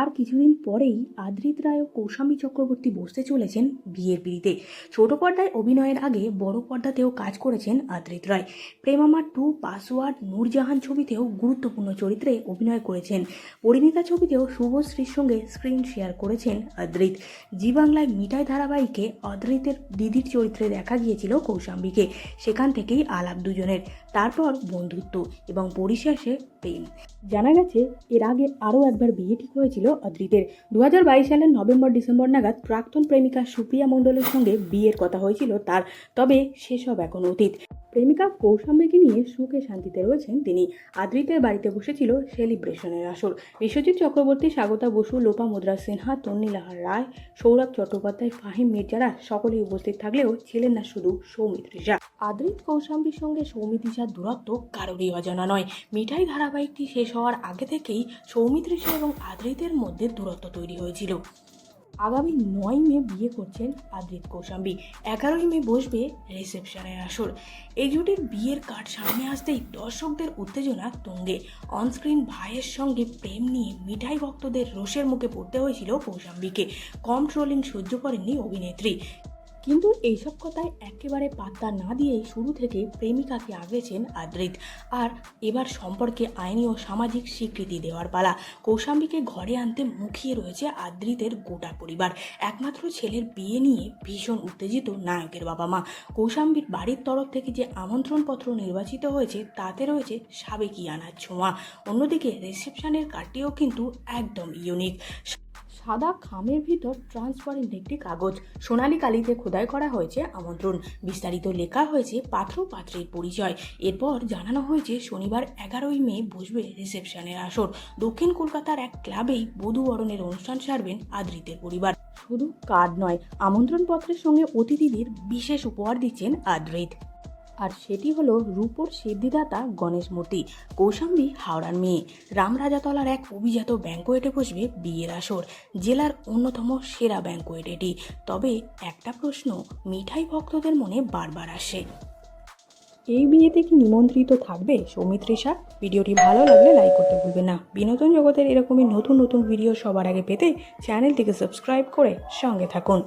আর কিছুদিন পরেই আদ্রিত রায় ও কৌশাম্বী চক্রবর্তী বসতে চলেছেন বিয়ের পিড়িতে। ছোট পর্দায় অভিনয়ের আগে বড় পর্দাতেও কাজ করেছেন আদ্রিত রায়। প্রেমামা টু পাসওয়ার্ড নূরজাহান ছবিতেও গুরুত্বপূর্ণ চরিত্রে অভিনয় করেছেন। পরিণীতা ছবিতেও শুভশ্রীর সঙ্গে স্ক্রিন শেয়ার করেছেন আদ্রিত। জি বাংলায় মিঠাই ধারাবাহিকে অদ্রিতের দিদির চরিত্রে দেখা গিয়েছিল কৌশাম্বীকে। সেখান থেকেই আলাপ দুজনের। তারপর বন্ধুত্ব এবং পরিশেষে প্রেম। জানা গেছে, এর আগে আরও একবার বিয়ে ঠিক হয়েছিল অদ্রিতের। দু সালের নভেম্বর, ডিসেম্বর নাগাদ প্রাক্তন প্রেমিকা সুপ্রিয়া মণ্ডলের সঙ্গে বিয়ের কথা হয়েছিল তার, তবে সেসব এখন অতীত। প্রেমিকা কৌশাম্বীকে নিয়ে সুখে শান্তিতে রয়েছেন তিনি। আদ্রিতের বাড়িতে বসেছিল সেলিব্রেশনের আসর। বিশ্বজিৎ চক্রবর্তী, স্বাগতা বসু, লোপা মুদ্রা সিনহা তন্নীলাহার রায়, সৌরভ চট্টোপাধ্যায়, ফাহিম মির্জারা সকলেই উপস্থিত থাকলেও ছিলেন না শুধু সৌমিত্রিষা আদ্রিত কৌশাম্বীর সঙ্গে সৌমিত্রিষার দূরত্ব কারোরই অজানা নয়। মিঠাই ধারাবাহিকটি শেষ হওয়ার আগে থেকেই সৌমিত্রিষা এবং আদ্রিতের মধ্যে দূরত্ব তৈরি হয়েছিল। আগামী নয় মে বিয়ে করছেন আদ্রিত কৌশাম্বী। এগারোই মে বসবে রিসেপশনের আসর। এই জুটির বিয়ের কার্ড সামনে আসতেই দর্শকদের উত্তেজনা তঙ্গে। অনস্ক্রিন ভাইয়ের সঙ্গে প্রেম নিয়ে মিঠাই ভক্তদের রোষের মুখে পড়তে হয়েছিল কৌশাম্বীকে। কম ট্রোলিং সহ্য করেননি অভিনেত্রী। কিন্তু এইসব কথায় একেবারে পাত্তা না দিয়েই শুরু থেকে প্রেমিকাকে আগেছেন আদ্রিত। আর এবার সম্পর্কে আইনি ও সামাজিক স্বীকৃতি দেওয়ার পালা। কৌশাম্বীকে ঘরে আনতে মুখিয়ে রয়েছে আদ্রিতের গোটা পরিবার। একমাত্র ছেলের বিয়ে নিয়ে ভীষণ উত্তেজিত নায়কের বাবা মা। কৌশাম্বীর বাড়ির তরফ থেকে যে আমন্ত্রণপত্র নির্বাচিত হয়েছে, তাতে রয়েছে সাবেকিয়ানার ছোঁয়া। অন্যদিকে রিসেপশনের কার্ডটিও কিন্তু একদম ইউনিক সাদা খামের ভিতর ট্রান্সপারেন্ট একটি কাগজ। সোনালী কালিতে খোদাই করা হয়েছে আমন্ত্রণ। বিস্তারিত লেখা হয়েছে পাত্র পাত্রের পরিচয়। এরপর জানানো হয়েছে শনিবার এগারোই মে বসবে রিসেপশনের আসর। দক্ষিণ কলকাতার এক ক্লাবেই বধূবরণের অনুষ্ঠান সারবেন আদ্রিতের পরিবার। শুধু কার্ড নয়, আমন্ত্রণপত্রের সঙ্গে অতিথিদের বিশেষ উপহার দিচ্ছেন আদ্রিত। আর সেটি হলো রূপোর সিদ্ধিদাতা গণেশ মূর্তি কৌশাম্বী হাওড়ার মেয়ে। রামরাজাতলার এক অভিজাত ব্যাঙ্কোয়েটে বসবে বিয়ের আসর, জেলার অন্যতম সেরা ব্যাঙ্কোয়েট এটি। তবে একটা প্রশ্ন, মিঠাই ভক্তদের মনে বারবার আসে। এই বিয়েতে কি নিমন্ত্রিত থাকবে সৌমিত্রিষা ভিডিওটি ভালো লাগলে লাইক করতে ভুলবেন না। বিনোদন জগতের এরকমই নতুন নতুন ভিডিও সবার আগে পেতে চ্যানেলটিকে সাবস্ক্রাইব করে সঙ্গে থাকুন।